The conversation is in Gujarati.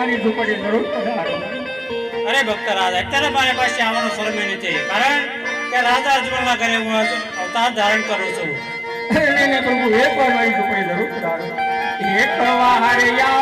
મારી ઝૂંપડી જરૂર પધારો. અરે ભક્તરાજ અત્યારે મારી પાસે આવવાનો સમય નથી. કારણ કે રાજા અજમલના ઘરે હું અવતાર ધારણ કરું છું. પ્રભુ એક વાર મારી ઝૂંપડી જરૂર પધારો. એક પ્રવાહ આવો રામા